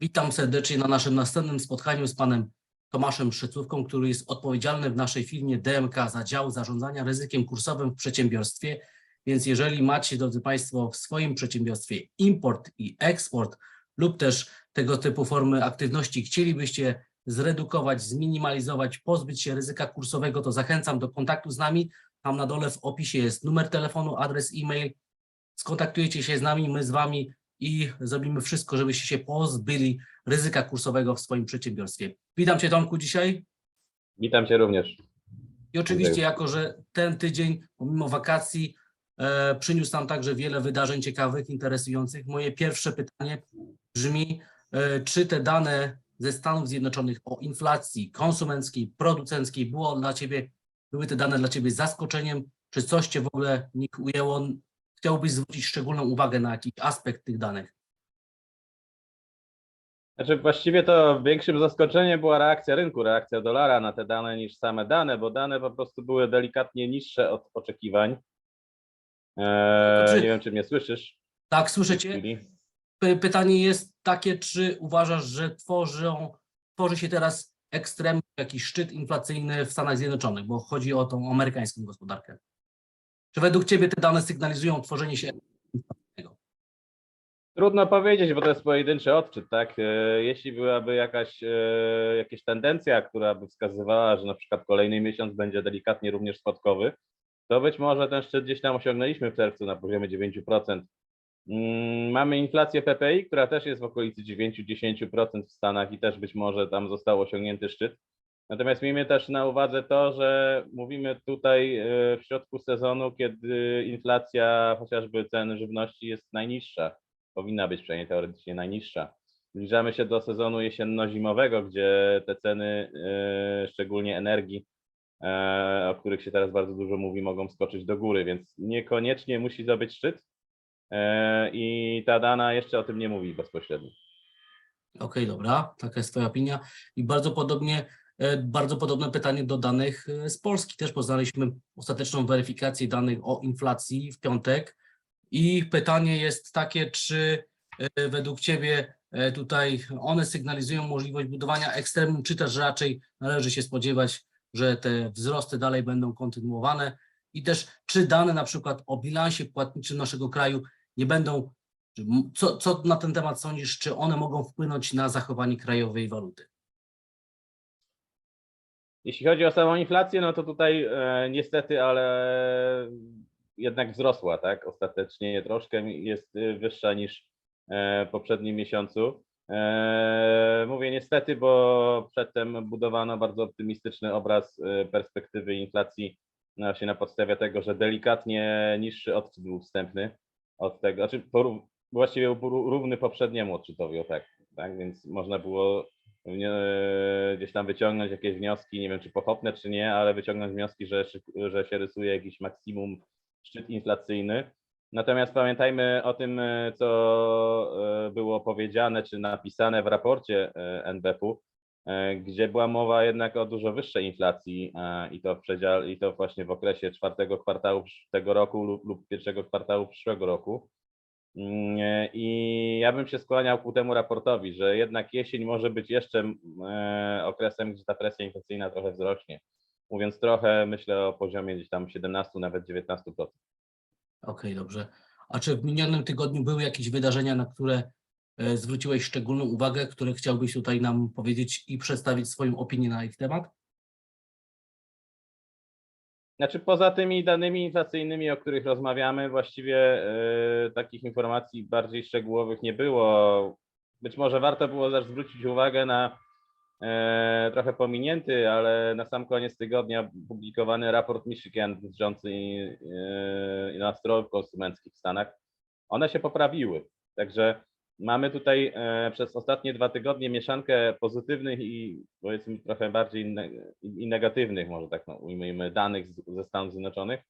Witam serdecznie na naszym następnym spotkaniu z panem Tomaszem Szycówką, który jest odpowiedzialny w naszej firmie DMK za dział zarządzania ryzykiem kursowym w przedsiębiorstwie. Więc jeżeli macie, drodzy Państwo, w swoim przedsiębiorstwie import i eksport lub też tego typu formy aktywności chcielibyście zredukować, zminimalizować, pozbyć się ryzyka kursowego, to zachęcam do kontaktu z nami. Tam na dole w opisie jest numer telefonu, adres e-mail. Skontaktujecie się z nami, my z Wami i zrobimy wszystko, żebyście się pozbyli ryzyka kursowego w swoim przedsiębiorstwie. Witam Cię Tomku dzisiaj Witam Cię również. i oczywiście Dziękuję. jako, że ten tydzień pomimo wakacji e, przyniósł nam także wiele wydarzeń ciekawych, interesujących. Moje pierwsze pytanie brzmi, e, czy te dane ze Stanów Zjednoczonych o inflacji konsumenckiej, producenckiej było dla Ciebie, były te dane dla Ciebie zaskoczeniem, czy coś Cię w ogóle nie ujęło? Chciałbyś zwrócić szczególną uwagę na jakiś aspekt tych danych? Znaczy właściwie to większym zaskoczeniem była reakcja rynku, reakcja dolara na te dane niż same dane, bo dane po prostu były delikatnie niższe od oczekiwań. Eee, To czy- Nie wiem, czy mnie słyszysz. Tak, słyszycie? Pytanie jest takie, czy uważasz, że tworzą, tworzy się teraz ekstremny jakiś szczyt inflacyjny w Stanach Zjednoczonych, bo chodzi o tą amerykańską gospodarkę. Czy według Ciebie te dane sygnalizują tworzenie się? Trudno powiedzieć, bo to jest pojedynczy odczyt, tak? E, Jeśli byłaby jakaś, e, jakaś tendencja, która by wskazywała, że na przykład kolejny miesiąc będzie delikatnie również spadkowy, to być może ten szczyt gdzieś tam osiągnęliśmy w czerwcu na poziomie 9%. Mm, Mamy inflację PPI, która też jest w okolicy 9-10% w Stanach i też być może tam został osiągnięty szczyt. Natomiast miejmy też na uwadze to, że mówimy tutaj e, w środku sezonu, kiedy inflacja chociażby cen żywności jest najniższa powinna być przynajmniej teoretycznie najniższa. Zbliżamy się do sezonu jesienno-zimowego, gdzie te ceny, e, szczególnie energii, e, o których się teraz bardzo dużo mówi, mogą skoczyć do góry, więc niekoniecznie musi to być szczyt. I ta dana jeszcze o tym nie mówi bezpośrednio. Okej, dobra, taka jest Twoja opinia. I bardzo podobnie, bardzo podobne pytanie do danych e, z Polski. Też poznaliśmy ostateczną weryfikację danych o inflacji w piątek. I pytanie jest takie, czy e, według Ciebie e, tutaj one sygnalizują możliwość budowania ekstremum, czy też raczej należy się spodziewać, że te wzrosty dalej będą kontynuowane? I też, czy dane na przykład o bilansie płatniczym naszego kraju nie będą Co, co na ten temat sądzisz? Czy one mogą wpłynąć na zachowanie krajowej waluty? Jeśli chodzi o samą inflację, no to tutaj e, niestety, ale jednak wzrosła, tak? Ostatecznie troszkę jest y, wyższa niż e, w poprzednim miesiącu. E, mówię niestety, bo przedtem budowano bardzo optymistyczny obraz e, perspektywy inflacji no, właśnie na podstawie tego, że delikatnie niższy odczyt był wstępny od tego, znaczy porów, właściwie równy poprzedniemu odczytowi, o tak, tak? Więc można było gdzieś tam wyciągnąć jakieś wnioski, nie wiem czy pochopne czy nie, ale wyciągnąć wnioski, że, że się rysuje jakiś maksimum szczyt inflacyjny. Natomiast pamiętajmy o tym, e, co e, było powiedziane czy napisane w raporcie e, NBP-u, e, gdzie była mowa jednak o dużo wyższej inflacji e, i to, w przedziale, i to właśnie w okresie czwartego kwartału tego roku lub, lub pierwszego kwartału przyszłego roku. Mm, e, I ja bym się skłaniał ku temu raportowi, że jednak jesień może być jeszcze mm, e, okresem, gdzie ta presja inflacyjna trochę wzrośnie. Mówiąc trochę, myślę o poziomie gdzieś tam 17, nawet 19%. Okej, dobrze. A czy w minionym tygodniu były jakieś wydarzenia, na które e, zwróciłeś szczególną uwagę, które chciałbyś tutaj nam powiedzieć i przedstawić swoją opinię na ich temat? Znaczy poza tymi danymi inflacyjnymi, o których rozmawiamy, właściwie e, takich informacji bardziej szczegółowych nie było. Być może warto było też zwrócić uwagę na e, trochę pominięty, ale na sam koniec tygodnia publikowany raport Michigan dotyczący e, nastrojów konsumenckich w Stanach. One się poprawiły. Także mamy tutaj e, przez ostatnie dwa tygodnie mieszankę pozytywnych i powiedzmy trochę bardziej i negatywnych, może tak no, ujmijmy, danych ze Stanów Zjednoczonych,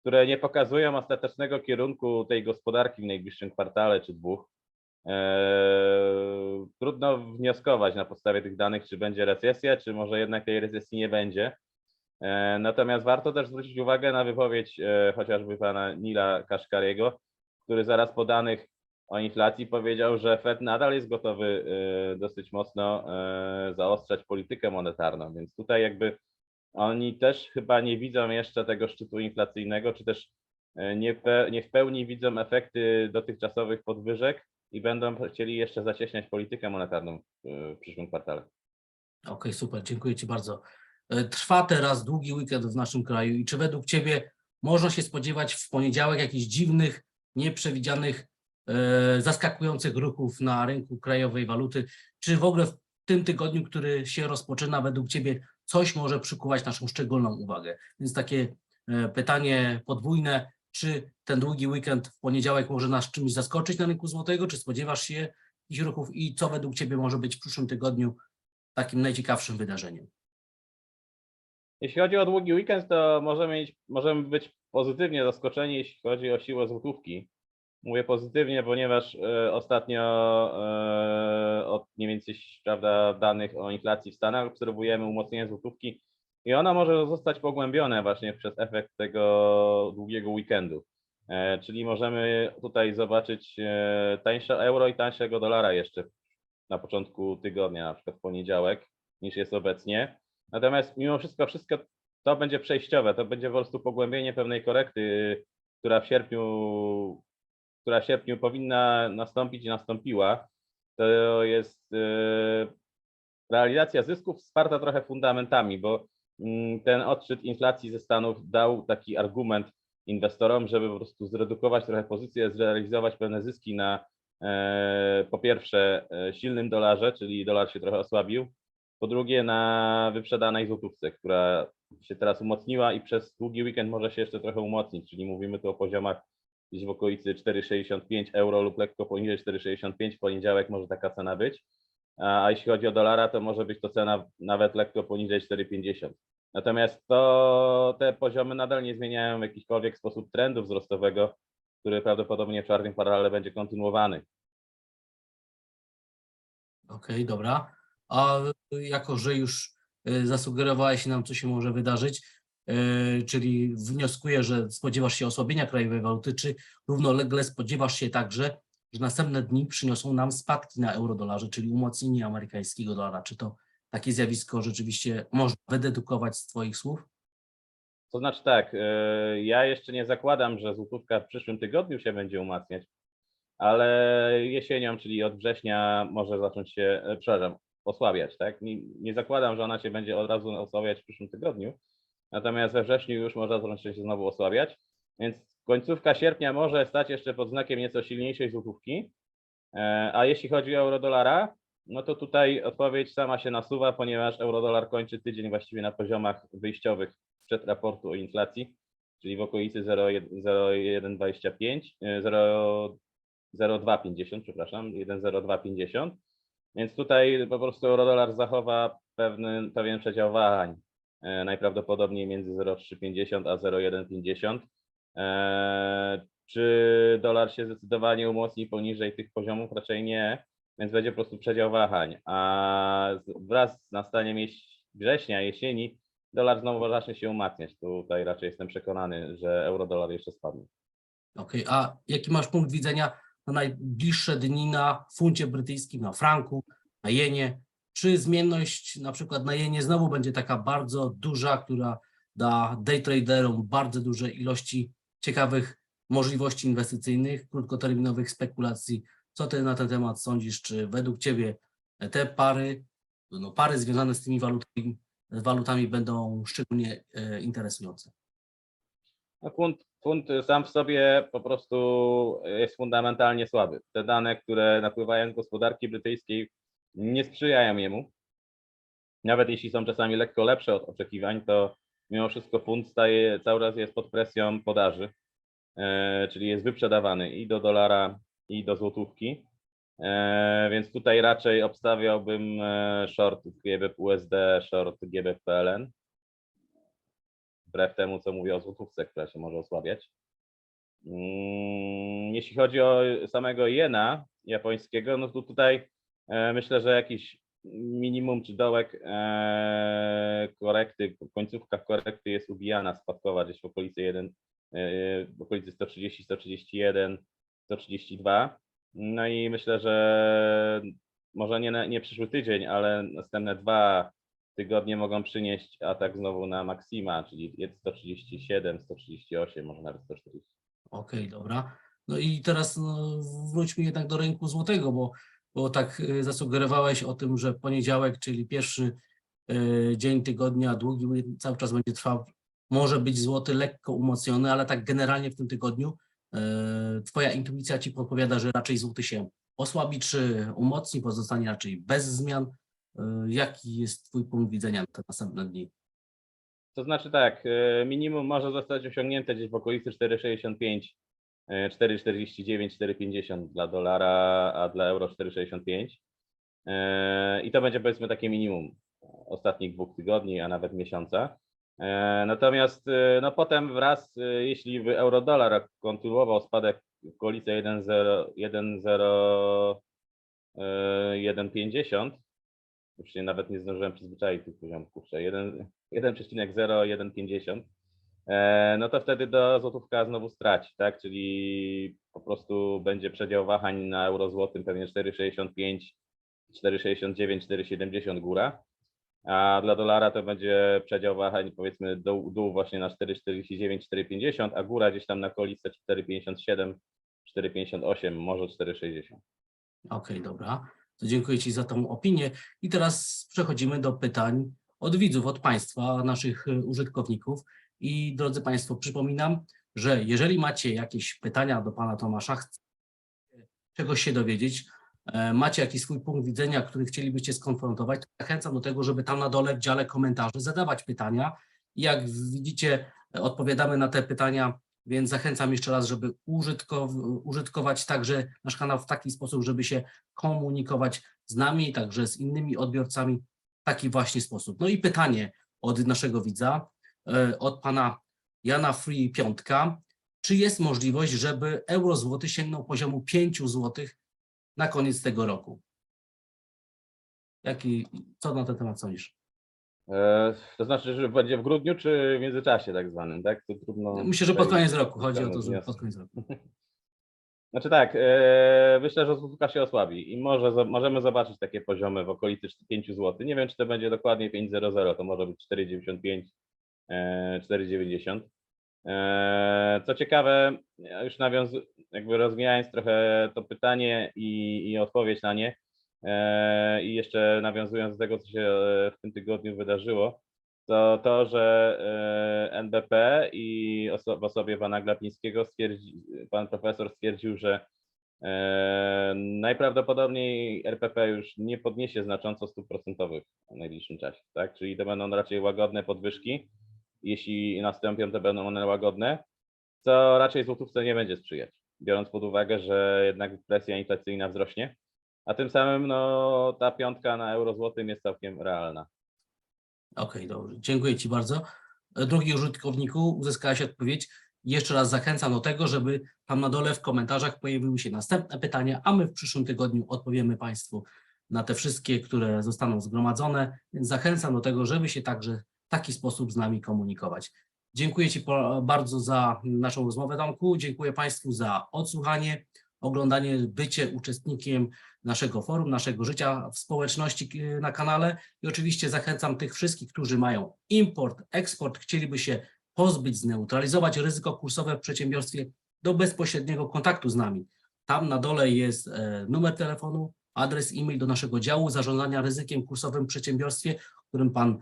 które nie pokazują ostatecznego kierunku tej gospodarki w najbliższym kwartale czy dwóch. Eee, trudno wnioskować na podstawie tych danych, czy będzie recesja, czy może jednak tej recesji nie będzie. Eee, natomiast warto też zwrócić uwagę na wypowiedź e, chociażby pana Nila Kaszkariego, który zaraz po danych o inflacji powiedział, że Fed nadal jest gotowy e, dosyć mocno e, zaostrzać politykę monetarną, więc tutaj jakby oni też chyba nie widzą jeszcze tego szczytu inflacyjnego, czy też e, nie, nie w pełni widzą efekty dotychczasowych podwyżek i będą chcieli jeszcze zacieśniać politykę monetarną w, przyszłym kwartale. Okej, super, dziękuję Ci bardzo. Trwa teraz długi weekend w naszym kraju i czy według Ciebie można się spodziewać w poniedziałek jakichś dziwnych, nieprzewidzianych, zaskakujących ruchów na rynku krajowej waluty? Czy w ogóle w tym tygodniu, który się rozpoczyna, według Ciebie coś może przykuwać naszą szczególną uwagę? Więc takie e, pytanie podwójne, czy ten długi weekend w poniedziałek może nas czymś zaskoczyć na rynku złotego, czy spodziewasz się jakichś ruchów i co według Ciebie może być w przyszłym tygodniu takim najciekawszym wydarzeniem. Jeśli chodzi o długi weekend, to możemy, mieć, możemy być pozytywnie zaskoczeni, jeśli chodzi o siłę złotówki. Mówię pozytywnie, ponieważ e, ostatnio e, od mniej więcej prawda, danych o inflacji w Stanach obserwujemy umocnienie złotówki i ona może zostać pogłębione właśnie przez efekt tego długiego weekendu. E, czyli możemy tutaj zobaczyć tańsze euro i tańszego dolara jeszcze na początku tygodnia, na przykład w poniedziałek, niż jest obecnie. Natomiast mimo wszystko, wszystko to będzie przejściowe, to będzie po prostu pogłębienie pewnej korekty, która w sierpniu, która w sierpniu powinna nastąpić i nastąpiła. To jest e, realizacja zysków wsparta trochę fundamentami, bo mm, ten odczyt inflacji ze Stanów dał taki argument inwestorom, żeby po prostu zredukować trochę pozycję, zrealizować pewne zyski na e, po pierwsze e, silnym dolarze, czyli dolar się trochę osłabił, po drugie na wyprzedanej złotówce, która się teraz umocniła i przez długi weekend może się jeszcze trochę umocnić, czyli mówimy tu o poziomach gdzieś w okolicy 4,65 euro lub lekko poniżej 4,65 w poniedziałek może taka cena być, a jeśli chodzi o dolara, to może być to cena nawet lekko poniżej 4,50. Natomiast to te poziomy nadal nie zmieniają w jakikolwiek sposób trendu wzrostowego, który prawdopodobnie w czwartym kwartale będzie kontynuowany. Okej, dobra. A jako, że już y, zasugerowałeś nam, co się może wydarzyć, czyli wnioskuję, że spodziewasz się osłabienia krajowej waluty, czy równolegle spodziewasz się także, że następne dni przyniosą nam spadki na euro-dolarze, czyli umocnienie amerykańskiego dolara? Czy to takie zjawisko rzeczywiście można wydedukować z Twoich słów? To znaczy tak, e, ja jeszcze nie zakładam, że złotówka w przyszłym tygodniu się będzie umacniać, ale jesienią, czyli od września może zacząć się, e, przepraszam, osłabiać, tak? Nie, nie zakładam, że ona się będzie od razu osłabiać w przyszłym tygodniu, natomiast we wrześniu już może zacząć się znowu osłabiać, więc końcówka sierpnia może stać jeszcze pod znakiem nieco silniejszej złotówki, E, a jeśli chodzi o euro-dolara, no to tutaj odpowiedź sama się nasuwa, ponieważ euro-dolar kończy tydzień właściwie na poziomach wyjściowych przed raportu o inflacji, czyli w okolicy 0,125, e, 0 0,250, przepraszam, 1,0250. Więc tutaj po prostu euro-dolar zachowa pewny, pewien przedział wahań, e, najprawdopodobniej między 0,350 a 0,150. E, Czy dolar się zdecydowanie umocni poniżej tych poziomów? Raczej nie, więc będzie po prostu przedział wahań. A wraz z nastaniem września, jesieni, dolar znowu zacznie się umacniać. Tutaj raczej jestem przekonany, że euro-dolar jeszcze spadnie. Okej, a jaki masz punkt widzenia na najbliższe dni na funcie brytyjskim, na franku, na jenie? Czy zmienność na przykład na jenie znowu będzie taka bardzo duża, która da day traderom bardzo duże ilości ciekawych możliwości inwestycyjnych, krótkoterminowych spekulacji? Co ty na ten temat sądzisz? Czy według ciebie te pary, no pary związane z tymi walutami, walutami będą szczególnie e, interesujące? No funt, funt sam w sobie po prostu jest fundamentalnie słaby. Te dane, które napływają z gospodarki brytyjskiej, nie sprzyjają jemu. Nawet jeśli są czasami lekko lepsze od oczekiwań, to mimo wszystko funt staje, cały czas jest pod presją podaży, e, czyli jest wyprzedawany i do dolara, i do złotówki. E, więc tutaj raczej obstawiałbym e, short GBP USD, short GBP PLN wbrew temu, co mówię o złotówce, która się może osłabiać. Mm, Jeśli chodzi o samego jena japońskiego, no to tutaj myślę, że jakiś minimum czy dołek e, korekty, końcówka korekty jest ubijana spadkowa gdzieś w okolicy 1, e, w okolicy 130, 131, 132. No i myślę, że może nie, nie przyszły tydzień, ale następne dwa tygodnie mogą przynieść atak znowu na Maxima, czyli jest 137, 138, może nawet 140. Okej, dobra. No i teraz no, wróćmy jednak do rynku złotego, bo, bo tak y, zasugerowałeś o tym, że poniedziałek, czyli pierwszy y, dzień tygodnia, długi cały czas będzie trwał. Może być złoty lekko umocniony, ale tak generalnie w tym tygodniu y, twoja intuicja ci podpowiada, że raczej złoty się osłabi, czy umocni, pozostanie raczej bez zmian. Jaki jest twój punkt widzenia na te następne dni? To znaczy tak, e, minimum może zostać osiągnięte gdzieś w okolicy 4,65, e, 4,49, 4,50 dla dolara, a dla euro 4,65. E, I to będzie powiedzmy takie minimum ostatnich dwóch tygodni, a nawet miesiąca. E, Natomiast e, no potem wraz, e, jeśli by euro-dolar kontynuował spadek w okolicy 1,0, 1,0, e, 1,50, już się nawet nie zdążyłem przyzwyczaić tych poziomów, kurczę, 1 1,0, 1,50, e, no to wtedy do złotówka znowu straci, tak? Czyli po prostu będzie przedział wahań na euro złotym pewnie 4,65, 4,69, 4,70 góra, a dla dolara to będzie przedział wahań powiedzmy dół, dół właśnie na 4,49, 4,50, a góra gdzieś tam na okolice 4,57, 4,58, może 4,60. Okej, dobra. To dziękuję Ci za tą opinię. I teraz przechodzimy do pytań od widzów, od Państwa, naszych y, użytkowników. I drodzy Państwo, przypominam, że jeżeli macie jakieś pytania do Pana Tomasza, czegoś się dowiedzieć, e, macie jakiś swój punkt widzenia, który chcielibyście skonfrontować, to zachęcam do tego, żeby tam na dole w dziale komentarzy zadawać pytania. Jak widzicie, e, odpowiadamy na te pytania więc zachęcam jeszcze raz, żeby użytkow- użytkować także nasz kanał w taki sposób, żeby się komunikować z nami, także z innymi odbiorcami w taki właśnie sposób. No i pytanie od naszego widza, od pana Jana Free Piątka. Czy jest możliwość, żeby euro złoty sięgnął poziomu 5 złotych na koniec tego roku? Jaki, co na ten temat sądzisz? E, To znaczy, że będzie w grudniu, czy w międzyczasie tak zwanym, tak? To trudno Myślę, że pod koniec roku. Chodzi o to, że pod koniec roku. Znaczy tak, e, myślę, że złotówka się osłabi i może możemy zobaczyć takie poziomy w okolicy 5 zł. Nie wiem, czy to będzie dokładnie 5,00, to może być 4,95, e, 4,90. E, Co ciekawe, już nawiązu, jakby rozwijając trochę to pytanie i, i odpowiedź na nie e, i jeszcze nawiązując do tego, co się e, w tym tygodniu wydarzyło, to to, że e, NBP i oso- w osobie pana Glapińskiego pan profesor stwierdził, że e, najprawdopodobniej RPP już nie podniesie znacząco stóp procentowych w najbliższym czasie, tak? Czyli to będą raczej łagodne podwyżki. Jeśli nastąpią, to będą one łagodne, co raczej złotówce nie będzie sprzyjać, biorąc pod uwagę, że jednak presja inflacyjna wzrośnie, a tym samym no, ta piątka na euro złotym jest całkiem realna. Okej, dobrze. Dziękuję Ci bardzo. E, Drugi użytkowniku, uzyskałeś odpowiedź. Jeszcze raz zachęcam do tego, żeby tam na dole w komentarzach pojawiły się następne pytania, a my w przyszłym tygodniu odpowiemy Państwu na te wszystkie, które zostaną zgromadzone. Więc zachęcam do tego, żeby się także taki sposób z nami komunikować. Dziękuję Ci bardzo za naszą rozmowę, Tomku. Dziękuję Państwu za odsłuchanie, oglądanie, bycie uczestnikiem naszego forum, naszego życia w społeczności e, na kanale. I oczywiście zachęcam tych wszystkich, którzy mają import, eksport, chcieliby się pozbyć, zneutralizować ryzyko kursowe w przedsiębiorstwie do bezpośredniego kontaktu z nami. Tam na dole jest e, numer telefonu, adres e-mail do naszego działu zarządzania ryzykiem kursowym w przedsiębiorstwie, którym pan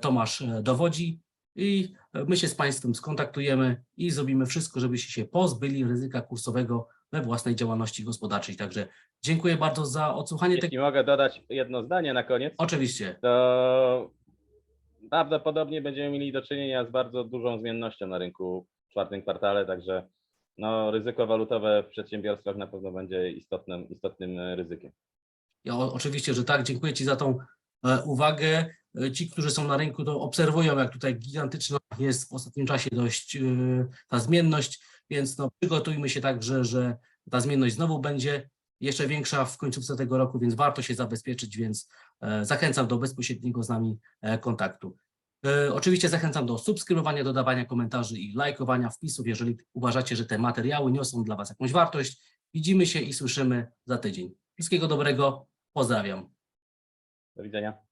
Tomasz e, dowodzi. I e, my się z Państwem skontaktujemy i zrobimy wszystko, żebyście się pozbyli ryzyka kursowego we własnej działalności gospodarczej. Także dziękuję bardzo za odsłuchanie tego. Jeśli mogę dodać jedno zdanie na koniec, Oczywiście. to prawdopodobnie będziemy mieli do czynienia z bardzo dużą zmiennością na rynku w czwartym kwartale, także no, ryzyko walutowe w przedsiębiorstwach na pewno będzie istotnym, istotnym e, ryzykiem. Ja o, oczywiście, że tak. Dziękuję Ci za tą e, uwagę. E, Ci, którzy są na rynku, to obserwują, jak tutaj gigantyczna jest w ostatnim czasie dość e, ta zmienność, więc no, przygotujmy się tak, że, ta zmienność znowu będzie jeszcze większa w końcówce tego roku, więc warto się zabezpieczyć, więc e, zachęcam do bezpośredniego z nami e, kontaktu. E, Oczywiście zachęcam do subskrybowania, dodawania komentarzy i lajkowania wpisów, jeżeli uważacie, że te materiały niosą dla Was jakąś wartość. Widzimy się i słyszymy za tydzień. Wszystkiego dobrego. Pozdrawiam. Do widzenia.